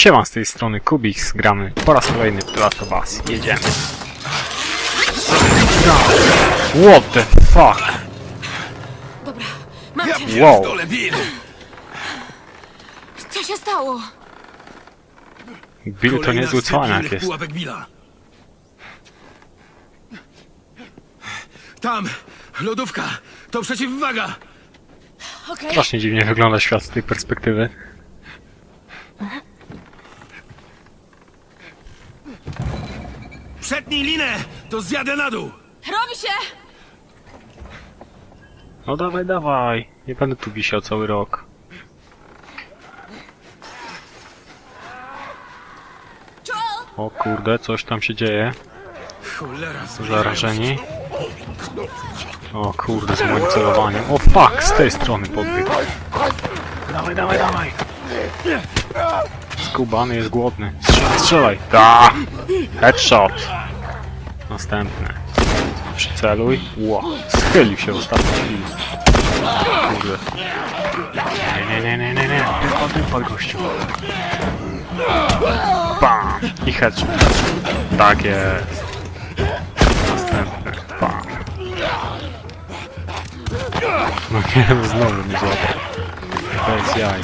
Siema, z tej strony Kubik, gramy po raz kolejny w of Us. Jedziemy. What the fuck? Dobra, mam cię. Wow. Dole, Bill! Co się stało? Bill to niezły cwaniak jest. pułapek Billa. Tam! Lodówka! To przeciwwaga! Okej. Strasznie dziwnie wygląda świat z tej perspektywy. Przetnij linę! To zjadę na dół! Robi się! No dawaj, dawaj. Nie będę tu wisiał cały rok. Joel! O kurde, coś tam się dzieje. Cholera, Zarażeni. O kurde, z moim celowaniem. O fuck, z tej strony podbiegł. Dawaj, dawaj, dawaj. Skubany jest głodny. Strzelaj, strzelaj. Da! Headshot. Następny. Przyceluj. Ło. Schylił się w ostatniej chwili. Kurde. Nie, nie, nie, nie, nie. Wypad, wypad, gościu. Bam! I headshot. Tak jest. Następny. Bam. No nie, no znowu mnie złapał. Bez jaj.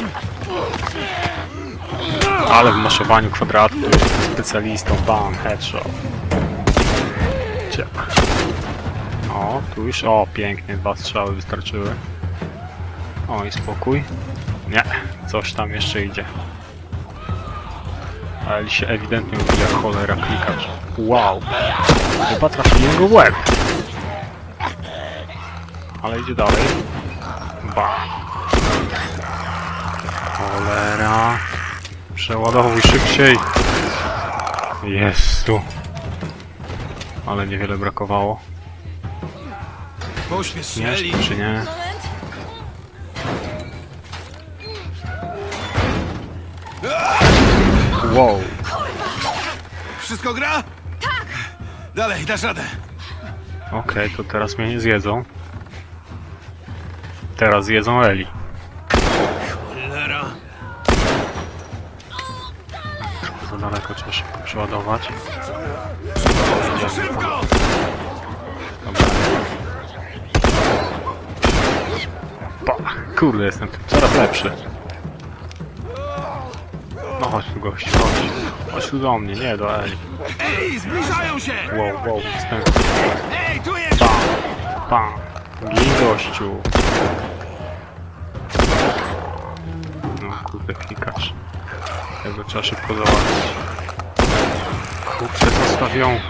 Ale w maszowaniu kwadratu to jestem specjalistą. Bam, headshot. Tu już, o, pięknie, dwa strzały wystarczyły. O, i spokój. Nie, coś tam jeszcze idzie. Ale się ewidentnie ubija cholera klikacz. Wow. Chyba trafiłem go łeb. Ale idzie dalej. Ba. Cholera. Przeładowuj szybciej. Jezu. Ale niewiele brakowało. Pośpiesz się, Nie, Eli! czy nie? Moment. Wow. Wszystko gra? Tak! Dalej, dasz radę! Okej, to teraz mnie nie zjedzą. Teraz zjedzą Eli. Cholera! Trochę za daleko trzeba szybko przeładować. Szybko! Pa! Kurde, jestem tym coraz lepszy. No chodź tu gościu, chodź. Chodź tu do mnie, nie do Eli. Ej, zbliżają się! Wow, wow, następny. Ej, tu jest! Pam! Pam! Gin gościu! No kurde, klikacz. Tego trzeba szybko załatwić. Kurczę, zostawią.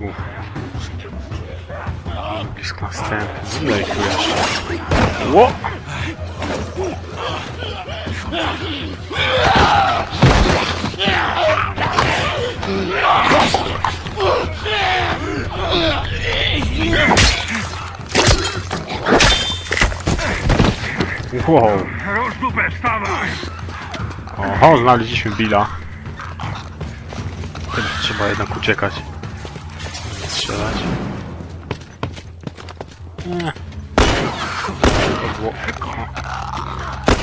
Uff. Blisko następny. Ich tu jeszcze? Ło! Wow. Rusz! Oho, znaleźliśmy Billa. Chyba trzeba jednak uciekać. Strzelać. Nie. To było...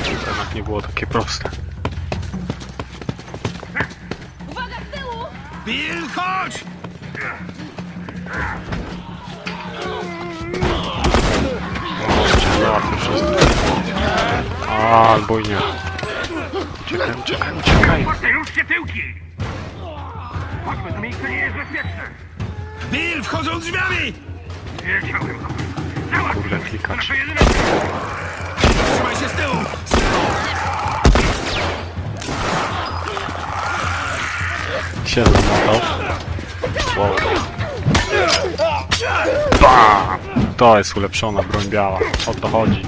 To jednak nie było takie proste. Uwaga, z tyłu! Bill, chodź! Załatwię wszystko. A, albo i nie. Uciekaj, uciekaj, uciekaj. Już się tyłki! Chodźmy, to miejsce nie jest bezpieczne! Bill, wchodzą drzwiami! Wiedziałem! Kurde, jedyne... Trzymaj się z tyłu! się zamotał. Wow. Bam! To jest ulepszona broń biała. O to chodzi.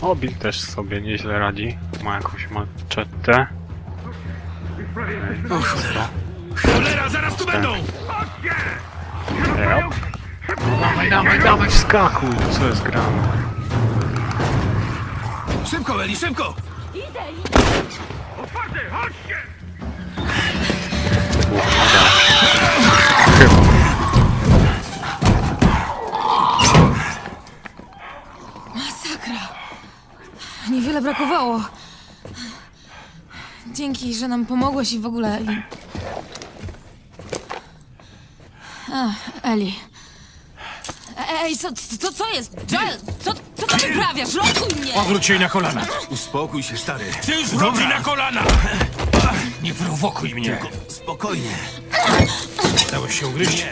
O, Bill też sobie nieźle radzi. Ma jakąś maczetę. O cholera! Cholera, zaraz tu będą! Yep. Dawaj, dawaj, dawaj, wskakuj! Co jest grane? Szybko, Eli, szybko! Idę, Otwarte, chodźcie! Masakra. Masakra. Niewiele brakowało. Dzięki, że nam pomogłeś i w ogóle. i- A, Eli. Ej, co, co, co jest? Joel, co, co ty wyprawiasz? Lokuj mnie! Odwróć jej na kolana. Uspokój się, stary. Ty zwróć na kolana! Nie prowokuj mnie. Spokojnie. Dałeś się ugryźć?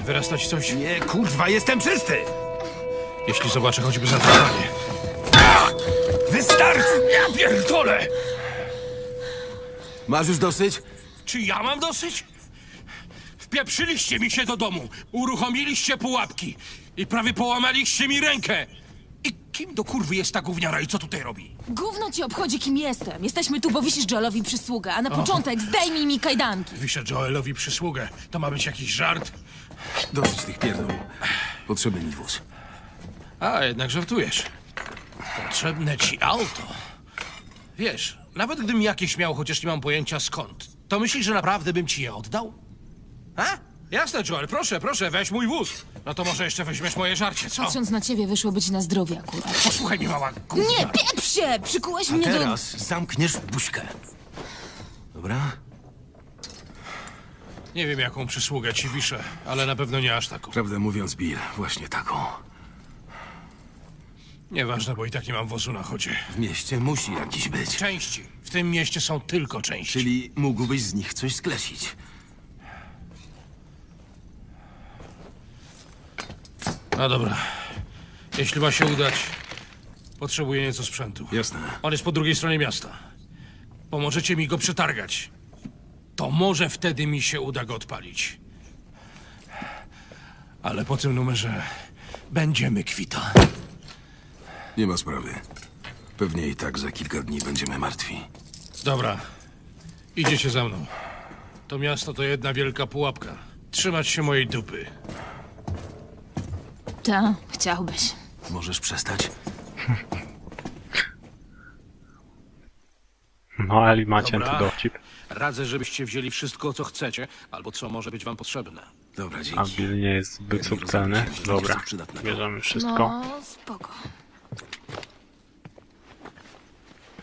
Wyrastać coś? Nie, kurwa, jestem czysty! Jeśli zobaczę choćby zadrapanie. Wystarczy! Ja pierdolę! Masz już dosyć? Czy ja mam dosyć? Wpieprzyliście mi się do domu, uruchomiliście pułapki i prawie połamaliście mi rękę. I kim do kurwy jest ta gówniara i co tutaj robi? Gówno ci obchodzi, kim jestem. Jesteśmy tu, bo wisisz Joelowi przysługę, a na początek zdejmij mi kajdanki. Wiszę Joelowi przysługę. To ma być jakiś żart? Dosyć tych pierdół. Potrzebny mi wóz. A, jednak żartujesz. Potrzebne ci auto. Wiesz, nawet gdybym jakieś miał, chociaż nie mam pojęcia skąd, to myślisz, że naprawdę bym ci je oddał? A? Jasne, Joel, proszę, proszę, weź mój wóz. No to może jeszcze weźmiesz moje żarcie, co? Patrząc na ciebie, wyszło być na zdrowie akurat. Posłuchaj mnie, mała gówna. Nie, pieprz się! Przykułeś mnie do... Teraz zamkniesz buźkę. Dobra? Nie wiem, jaką przysługę ci wiszę, ale na pewno nie aż taką. Prawdę mówiąc, Bill, właśnie taką. Nieważne, bo i tak nie mam wozu na chodzie. W mieście musi jakiś być. Części. W tym mieście są tylko części. Czyli mógłbyś z nich coś sklecić. No dobra. Jeśli ma się udać, potrzebuję nieco sprzętu. Jasne. On jest po drugiej stronie miasta. Pomożecie mi go przetargać. To może wtedy mi się uda go odpalić. Ale po tym numerze będziemy kwita. Nie ma sprawy. Pewnie i tak za kilka dni będziemy martwi. Dobra. Idziecie za mną. To miasto to jedna wielka pułapka. Trzymać się mojej dupy. Ta, chciałbyś. Możesz przestać? No, Eli ma cięty Dobra. dowcip. Radzę, żebyście wzięli wszystko, co chcecie, albo co może być wam potrzebne. Dobra, A dzięki. Bill nie jest zbyt subtelny. Dobra, bierzemy wszystko. No, spoko.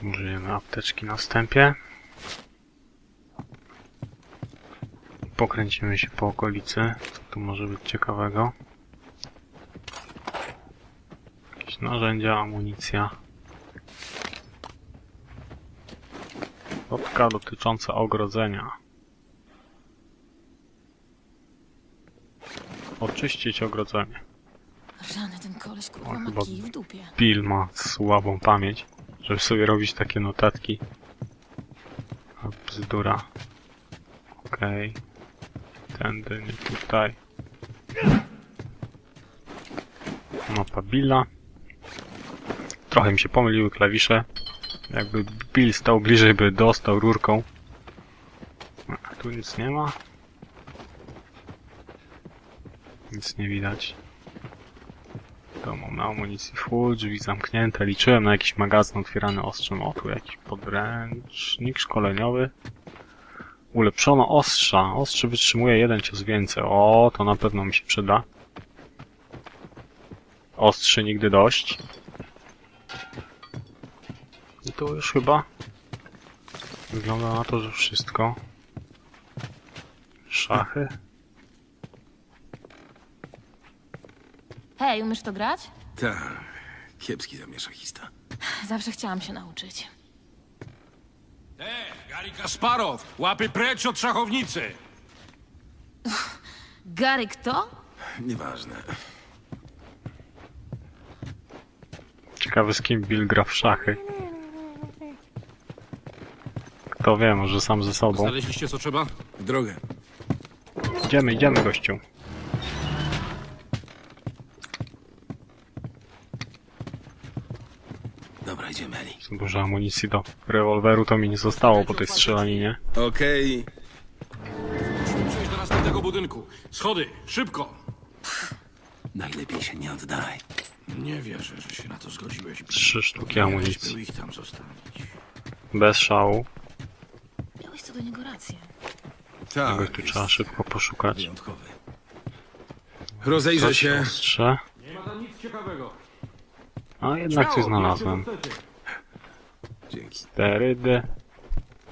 Użyjemy apteczki na wstępie. Pokręcimy się po okolicy. Co tu może być ciekawego? Jakieś narzędzia, amunicja. Lotka dotycząca ogrodzenia. Oczyścić ogrodzenie. Rany, ten koleś kurwa ma kij w dupie. Bill ma słabą pamięć, żeby sobie robić takie notatki. A bzdura. Okej. Tędy, nie tutaj. Mapa Billa. Trochę mi się pomyliły klawisze. Jakby Bill stał bliżej, by dostał rurką. A, tu nic nie ma. Nic nie widać. To mam na amunicji full, drzwi zamknięte. Liczyłem na jakiś magazyn otwierany ostrzem. O, tu jakiś podręcznik szkoleniowy. Ulepszono ostrza. Ostrze wytrzymuje jeden cios więcej. O, to na pewno mi się przyda. Ostrzy nigdy dość. I to już chyba wygląda na to, że wszystko. Szachy. Hej, umiesz to grać? Tak. Kiepski zamieszachista. Zawsze chciałam się nauczyć. E, Gary Kasparow, łapy precz od szachownicy! Gary kto? Nieważne. Ciekawy z kim Bill gra w szachy. Kto wie, może sam ze sobą. Znaleźliście co trzeba? W drogę. Idziemy, idziemy gościu. Dobra, idziemy, Eli. Za dużo amunicji do rewolweru to mi nie zostało po tej strzelaninie. Okej. Przejdź do następnego budynku. Schody, szybko! Najlepiej się nie oddalaj. Nie wierzę, że się na to zgodziłeś. Trzy sztuki amunicji. ich tam zostawić. Bez szału. Miałeś co do niego rację. Tak. Czegoś tu trzeba szybko poszukać. Wyjątkowy. Rozejrzę Coś się. ostrze. Nie ma tam nic ciekawego. A jednak coś znalazłem. Dzięki. Sterydy.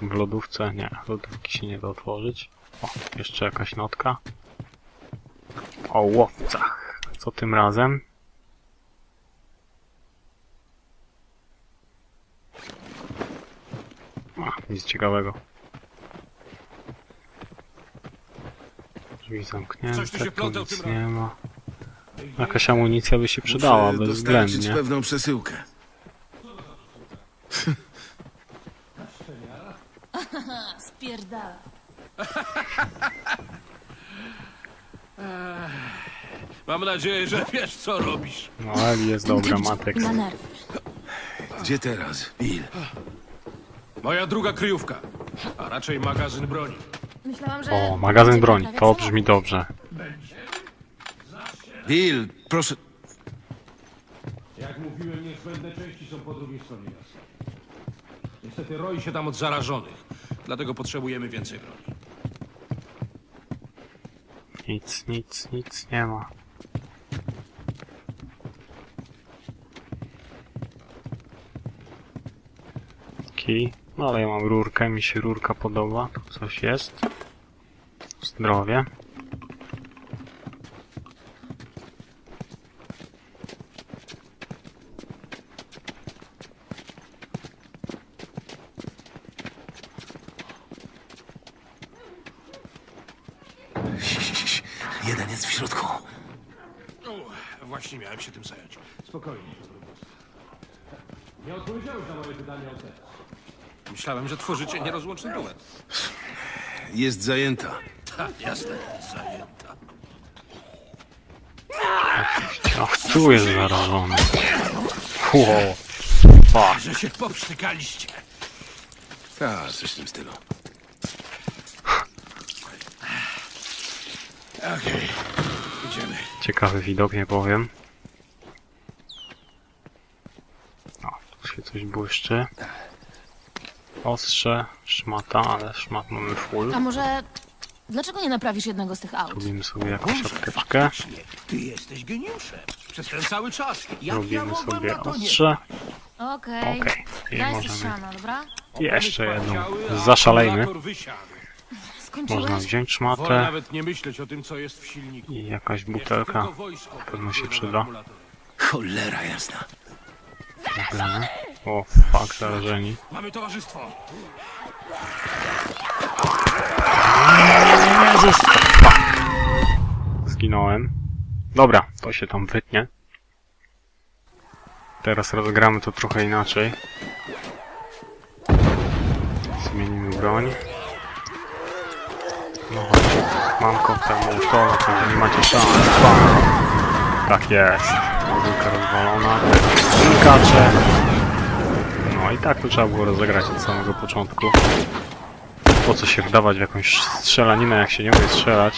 W lodówce, nie, lodówki się nie da otworzyć. O, jeszcze jakaś notka. O łowcach. Co tym razem? A, nic ciekawego. Drzwi zamknięte, Coś tu się tu plątał nic tym nie ma. Jakaś amunicja by się przydała, Muszę dostarczyć bezwzględnie. pewną przesyłkę. Spierdala. Mam nadzieję, że wiesz, co robisz. No, Eli jest dobra, Matek. Na nerwy. Gdzie teraz? Bill. Moja druga kryjówka, a raczej magazyn broni. Myślałam, że... O, magazyn broni, to brzmi dobrze. Bill, proszę. Jak mówiłem, niezbędne części są po drugiej stronie miasta. Niestety roi się tam od zarażonych, dlatego potrzebujemy więcej broni. Nic, nic, nic nie ma. Kij. No ale ja mam rurkę, mi się rurka podoba. Tu coś jest. Zdrowie. Jeden jest w środku. O, właśnie miałem się tym zająć. Spokojnie. Nie odpowiedziałeś na moje pytanie o test. Myślałem, że tworzycie nierozłączny duet. Jest zajęta. Tak, jasne, zajęta. Ach, tu jest zarażony. Wow. Fuck. Że się poprztykaliście. Tak, coś w tym stylu. Okej, idziemy. Ciekawy widok, nie powiem. O, tu się coś błyszczy. Ostrze, szmata, ale szmat mamy full. A może... Dlaczego nie naprawisz jednego z tych aut? Robimy sobie jakąś apteczkę. Ty jesteś geniuszem. Przez ten cały czas. Jak ja Robimy mogłem sobie na to nie ostrze. Okej. Okej. I Daj możemy strzana, dobra? jeszcze jedną. Zaszalejmy. akumulator wysiadł. Skończyłeś? Można wziąć Wolę szmatę nawet nie myśleć o tym, co jest w silniku. i jakaś butelka. tylko wojsko pewno się przyda. Cholera jasna. O, fuck, zarażeni. Mamy towarzystwo. Jezus. Zginąłem. Dobra, to się tam wytnie. Teraz rozgramy to trochę inaczej. Zmienimy broń. No chodź, mam koktajl Mołotowa, także nie macie szans. Bam. Tak jest. Rurka rozwalona. Znikacze. I tak to trzeba było rozegrać od samego początku. Po co się wdawać w jakąś strzelaninę, jak się nie umie strzelać?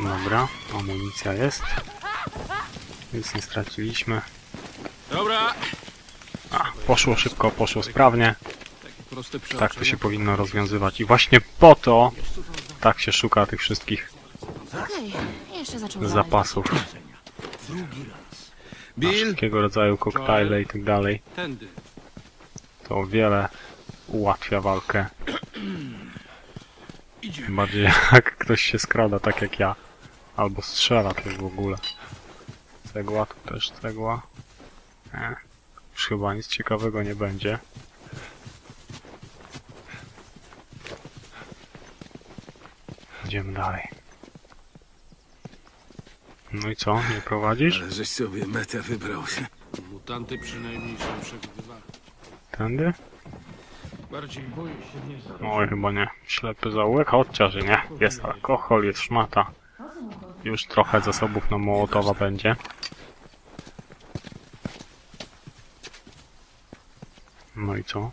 Dobra, amunicja jest. Nic nie straciliśmy. Dobra. A, poszło szybko, poszło sprawnie. Tak to się powinno rozwiązywać. I właśnie po to tak się szuka tych wszystkich Okej, zapasów. Bill, Wszelkiego rodzaju koktajle i tak dalej. Tędy. To o wiele ułatwia walkę. Idziemy. Tym bardziej jak ktoś się skrada tak jak ja. Albo strzela też w ogóle. Cegła, tu też cegła. E, już chyba nic ciekawego nie będzie. Idziemy dalej. No i co? Nie prowadzisz? ale żeś sobie metę wybrał. Mutanty przynajmniej są przewidywalne. Tędy? Bardziej boję się nie zaraz. Oj, chyba nie. Ślepy zaułek, chociaż nie. Jest alkohol, jest szmata. Już trochę zasobów na Mołotowa będzie. No i co?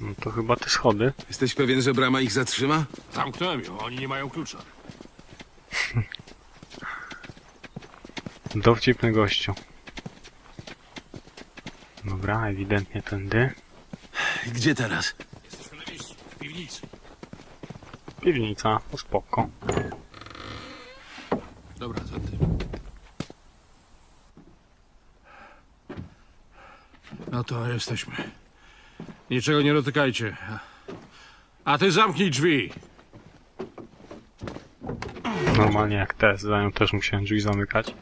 No to chyba te schody. Jesteś pewien, że brama ich zatrzyma? Zamknąłem ją, oni nie mają klucza. Dowcipny gościu. Dobra, ewidentnie tędy. Gdzie teraz? Jesteśmy na miejscu, w piwnicy. Piwnica, no spoko. Dobra, tędy. No to jesteśmy. Niczego nie dotykajcie. A ty zamknij drzwi! Normalnie jak te, zdają też musiałem drzwi zamykać.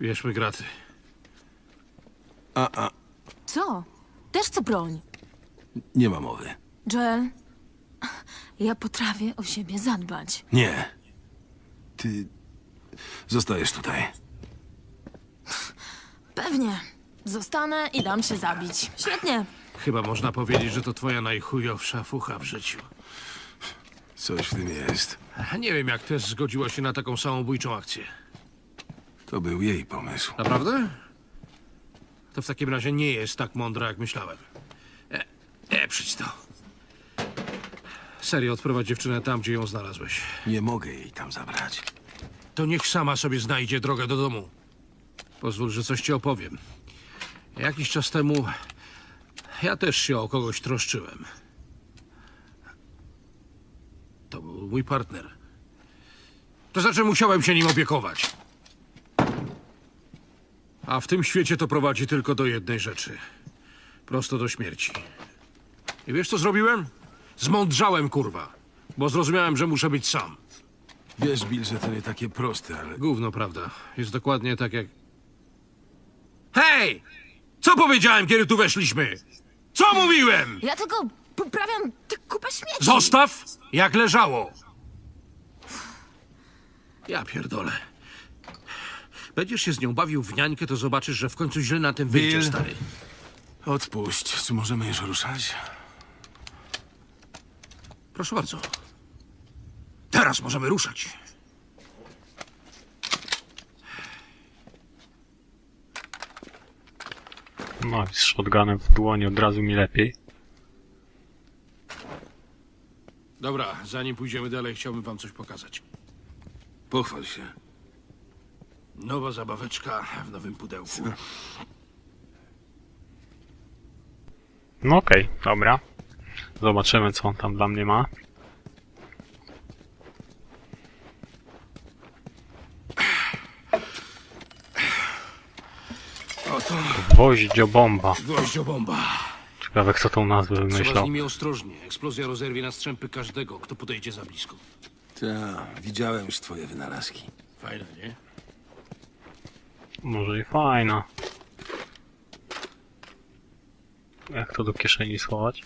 Bierzmy graty. A, a, Co? Też chcę broń. nie ma mowy. Joel, ja potrafię o siebie zadbać. Nie. Ty zostajesz tutaj. Pewnie. Zostanę i dam się zabić. Świetnie. Chyba można powiedzieć, że to twoja najchujowsza fucha w życiu. Coś w tym jest. Nie wiem, jak Tess zgodziła się na taką samobójczą akcję. To był jej pomysł. Naprawdę? To w takim razie nie jest tak mądra, jak myślałem. E, e przyjdź to. Serio, odprowadź dziewczynę tam, gdzie ją znalazłeś. Nie mogę jej tam zabrać. To niech sama sobie znajdzie drogę do domu. Pozwól, że coś ci opowiem. Jakiś czas temu ja też się o kogoś troszczyłem. To był mój partner. To znaczy musiałem się nim opiekować. A w tym świecie to prowadzi tylko do jednej rzeczy. Prosto do śmierci. I wiesz co zrobiłem? Zmądrzałem, kurwa. Bo zrozumiałem, że muszę być sam. Wiesz, Bill, że to nie takie proste, ale Gówno, prawda? Jest dokładnie tak jak... Hej! Co powiedziałem, kiedy tu weszliśmy? Co mówiłem? Ja tylko poprawiam tę kupę śmieci. Zostaw, jak leżało. Ja pierdolę. Będziesz się z nią bawił w niańkę, to zobaczysz, że w końcu źle na tym wyjdzie, Bill. stary. odpuść. Czy możemy już ruszać? Proszę bardzo. Teraz możemy ruszać. No i z shotgunem w dłoni od razu mi lepiej. Dobra, zanim pójdziemy dalej, chciałbym wam coś pokazać. Pochwal się. Nowa zabaweczka w nowym pudełku. No okej, dobra. Zobaczymy co on tam dla mnie ma. Oto Gwoździobomba. gwoździobomba. Ciekawe kto tą nazwę Trzeba z wymyślał. nimi ostrożnie. Eksplozja rozerwie na strzępy każdego, kto podejdzie za blisko. Tak, widziałem już twoje wynalazki. Fajne, nie? Może i fajna. Jak to do kieszeni schować?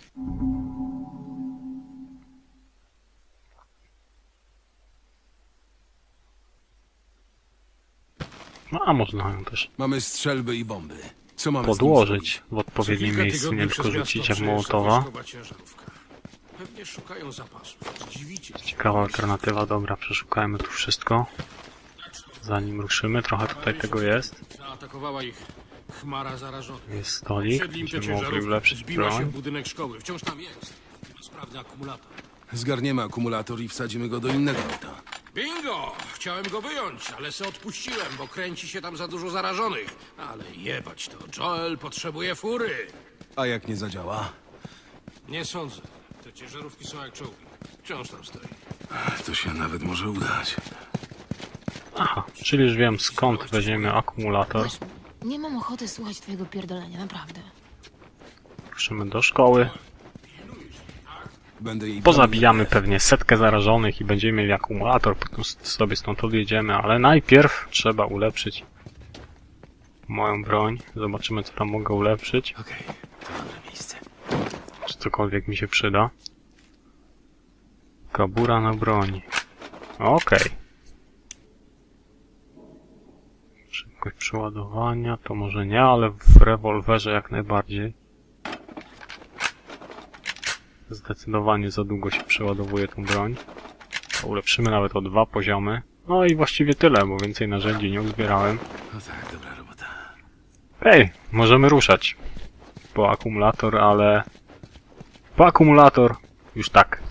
No a można ją też Mamy strzelby i bomby. Co mamy podłożyć w odpowiednim miejscu, nie tylko rzucić jak mołotowa. Ciekawa alternatywa, dobra, przeszukajmy tu wszystko. Zanim ruszymy, trochę tutaj tego jest. Zaatakowała ich chmara zarażonych. Jest stolik, będziemy mogli ulepszyć zbiła się w broń. budynek szkoły. Wciąż tam jest. Sprawny akumulator. Zgarniemy akumulator i wsadzimy go do innego auta. Bingo! Chciałem go wyjąć, ale se odpuściłem, bo kręci się tam za dużo zarażonych. Ale jebać to. Joel potrzebuje fury. A jak nie zadziała? Nie sądzę. Te ciężarówki są jak czołgi. Wciąż tam stoi. To się nawet może udać. Aha, czyli już wiem skąd weźmiemy akumulator. Nie mam ochoty słuchać twojego pierdolenia, naprawdę. Ruszymy do szkoły. Pozabijamy pewnie setkę zarażonych i będziemy mieli akumulator, potem sobie stąd odjedziemy, ale najpierw trzeba ulepszyć moją broń. Zobaczymy co tam mogę ulepszyć, Okej, to dobre miejsce. czy cokolwiek mi się przyda. Kabura na broń. Okej. Szybkość przeładowania to może nie, ale w rewolwerze jak najbardziej. Zdecydowanie za długo się przeładowuje tą broń. To ulepszymy nawet o dwa poziomy. No i właściwie tyle, bo więcej narzędzi nie uzbierałem. No tak, dobra robota. Ej, możemy ruszać. Po akumulator, ale... Po akumulator już tak.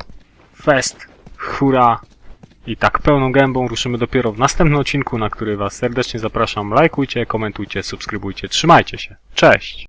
Fest, hura. I tak pełną gębą ruszymy dopiero w następnym odcinku, na który Was serdecznie zapraszam. Lajkujcie, komentujcie, subskrybujcie, trzymajcie się. Cześć!